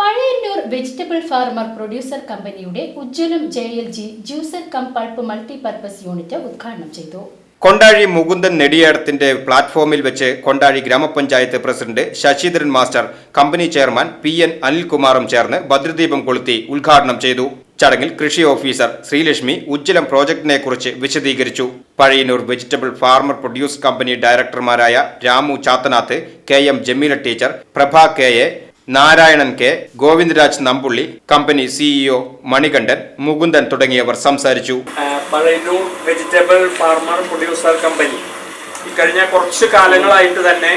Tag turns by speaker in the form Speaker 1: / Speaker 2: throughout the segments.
Speaker 1: Pazhayannur vegetable farmer producer കമ്പനിയുടെ Ujjwalam J L G juicer cum pulp multipurpose unit ഉദ്ഘാടനം ചെയ്തു.
Speaker 2: കൊണ്ടാഴി മുകുന്ദൻ നെടിയാടത്തിന്റെ പ്ലാറ്റ്ഫോമിൽ വെച്ച് കൊണ്ടാഴി ഗ്രാമപഞ്ചായത്ത് president Sasidharan master company chairman P N അനിൽകുമാറും ചേർന്ന് ഭദ്രദീപം കൊളുത്തി ഉദ്ഘാടനം ചെയ്തു. ചടങ്ങിൽ കൃഷി ഓഫീസർ ശ്രീലക്ഷ്മി ഉജ്ജ്വലം പ്രോജക്ടിനെ കുറിച്ച് വിശദീകരിച്ചു. Pazhayannur vegetable farmer produce company ഡയറക്ടർമാരായ Ramu Chathanath K M Jameela teacher Prabha K A Narayanan K. Govindaraj Nampulli company CEO Manikandan Mukundan തുടങ്ങിയവർ സംസാരിച്ചു.
Speaker 3: വെജിറ്റബിൾ ഫാർമർ പ്രൊഡ്യൂസർ കമ്പനി ഈ കഴിഞ്ഞ കുറച്ച് കാലങ്ങളായിട്ട് തന്നെ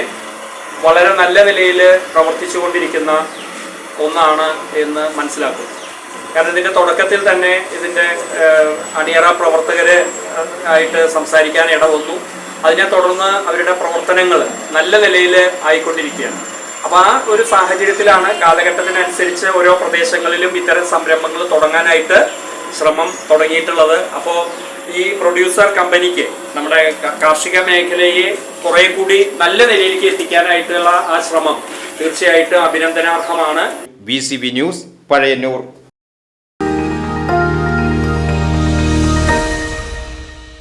Speaker 3: വളരെ നല്ല നിലയിൽ പ്രവർത്തിച്ചു കൊണ്ടിരിക്കുന്ന ഒന്നാണ് എന്ന് മനസ്സിലാക്കും. കാരണം ഇതിന്റെ തുടക്കത്തിൽ തന്നെ ഇതിന്റെ അണിയറ പ്രവർത്തകരെ ആയിട്ട് സംസാരിക്കാൻ ഇടവന്നു. അതിനെ തുടർന്ന് അവരുടെ പ്രവർത്തനങ്ങൾ നല്ല നിലയിൽ ആയിക്കൊണ്ടിരിക്കുകയാണ്. അപ്പോൾ ആ ഒരു സാഹചര്യത്തിലാണ് കാലഘട്ടത്തിനനുസരിച്ച് ഓരോ പ്രദേശങ്ങളിലും ഇത്തരം സംരംഭങ്ങൾ തുടങ്ങാനായിട്ട് ശ്രമം തുടങ്ങിയിട്ടുള്ളത്. അപ്പോൾ ഈ പ്രൊഡ്യൂസർ കമ്പനിക്ക് നമ്മുടെ കാർഷിക മേഖലയെ കുറെ കൂടി നല്ല നിലയിലേക്ക് എത്തിക്കാനായിട്ടുള്ള ആ ശ്രമം തീർച്ചയായിട്ടും അഭിനന്ദനാർഹമാണ്.
Speaker 2: B C B news Pazhayannur.